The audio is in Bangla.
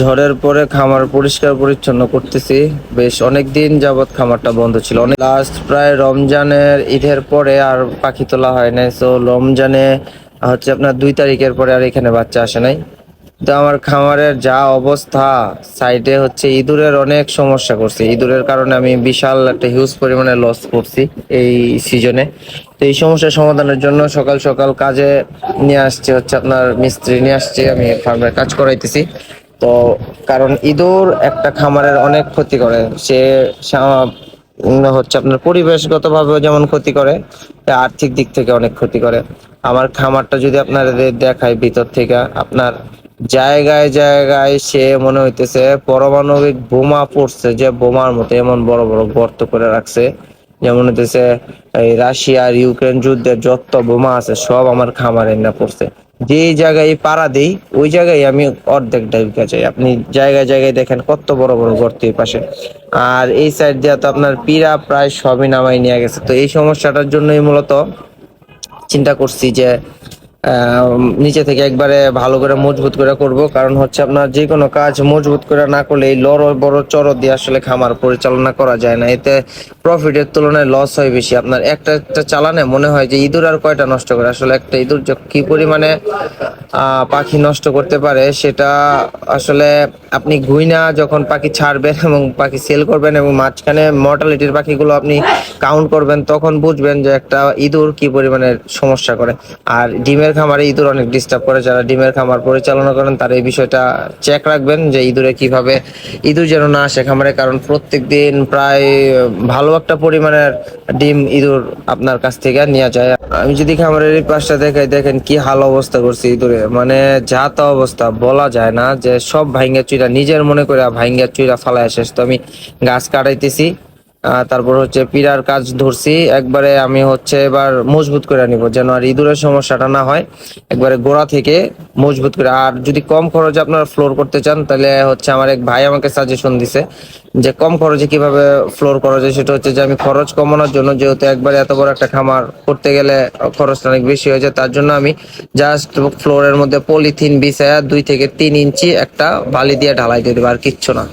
ঝড়ের পরে খামার পরিষ্কার পরিচ্ছন্ন করতেছি। বেশ অনেক দিন যাবত খামারটা বন্ধ ছিল। অনেক লাস্ট প্রায় রমজানের ঈদের পরে আর পাখি তোলা হয় নাই। তো রমজানে হচ্ছে আপনার দুই তারিখের পরে আর এখানে বাচ্চা আসে নাই। তো আমার খামারের যা অবস্থা সাইডে হচ্ছে ইঁদুরের অনেক সমস্যা করছে। ইঁদুরের কারণে আমি বিশাল একটা হিউজ পরিমাণে লস করছি এই সিজনে তো এই সমস্যার সমাধানের জন্য সকাল সকাল কাজে নিয়ে আসছে হচ্ছে আপনার মিস্ত্রি। নিয়ে আসছে, আমি ফার্মের কাজ করাইতেছি। তো কারণ ইঁদুর একটা খামারের অনেক ক্ষতি করে। সে হচ্ছে আপনার পরিবেশগত ভাবেও যেমন ক্ষতি করে আর্থিক দিক থেকে অনেক ক্ষতি করে। আমার খামারটা যদি আপনার দেখায় ভিতর থেকে, আপনার জায়গায় জায়গায় সে মনে হইতেছে পারমাণবিক বোমা পড়ছে, যে বোমার মতো এমন বড় বড় গর্ত করে রাখছে। যেমন হইতেছে, এই রাশিয়া আর ইউক্রেন যুদ্ধের যত বোমা আছে সব আমার খামারে না পড়ছে। যে জায়গায় পাড়া দেই, ওই জায়গায় আমি অর্ধেক ডাইভা যাই আপনি জায়গায় জায়গায় দেখেন কত বড় বড় গর্ত এই পাশে। আর এই সাইড দিয়ে তো আপনার পীড়া প্রায় সবই নামাই নিয়ে গেছে। তো এই সমস্যাটার জন্যই মূলত চিন্তা করছি যে নিচে থেকে একবারে ভালো করে মজবুত করে করব। কারণ হচ্ছে আপনার যে কোনো কাজ মজবুত করে না করলে এই লড় বড় চড় দিয়ে আসলে খামার পরিচালনা করা যায় না। এতে প্রফিটের তুলনায় লস হয় বেশি। আপনার একটা একটা চালানে মনে হয় যে ইঁদুর আর কয়টা নষ্ট করে? আসলে একটা ইঁদুর কি পরিমাণে পাখি নষ্ট করতে পারে সেটা আসলে আপনি গুইনা যখন পাখি ছাড়বেন এবং পাখি সেল করবেন এবং মাঝখানে মর্টালিটির পাখিগুলো আপনি কাউন্ট করবেন, তখন বুঝবেন যে একটা ইঁদুর কি পরিমাণে সমস্যা করে। আর ডিমের খামারে ইঁদুর অনেক ডিস্টার্ব করে। যারা ডিমের খামার পরিচালনা করেন, তারা এই বিষয়টা চেক রাখবেন যে ইঁদুরে কীভাবে ইঁদুর যেন না আসে খামারে। কারণ প্রত্যেক দিন প্রায় ভালো একটা পরিমাণের ডিম ইঁদুর আপনার কাছ থেকে নেওয়া যায়। আমি যদি খামারের পাশটা দেখাই, দেখেন কি হাল অবস্থা করছে ইঁদুরে। মানে যা তা অবস্থা বলা যায় না যে সব ভাইঙ্গা চুইরা, নিজের মনে করে ভাইঙ্গা চুইরা ফালায় শেষ। তো আমি গাছ কাটাইতেছি। তারপর হচ্ছে পিরার কাজ ধরছি। একবারে আমি হচ্ছে এবার মজবুত করে নিব যেন আর ইঁদুরের সমস্যাটা না হয়। একবারে গোড়া থেকে মজবুত করে। আর যদি কম খরচে আপনারা ফ্লোর করতে চান, তাহলে হচ্ছে আমার এক ভাই আমাকে সাজেশন দিছে যে কম খরচে কীভাবে ফ্লোর করা যায়, সেটা হচ্ছে যে আমি খরচ কমানোর জন্য যেহেতু একবারে এত বড় একটা খামার করতে গেলে খরচটা অনেক বেশি হয়ে যায়, তার জন্য আমি জাস্ট ফ্লোরের মধ্যে পলিথিন বিছায়া দুই থেকে তিন ইঞ্চি একটা বালি দিয়ে ঢালাই দিয়ে দেবো, আর কিচ্ছু না।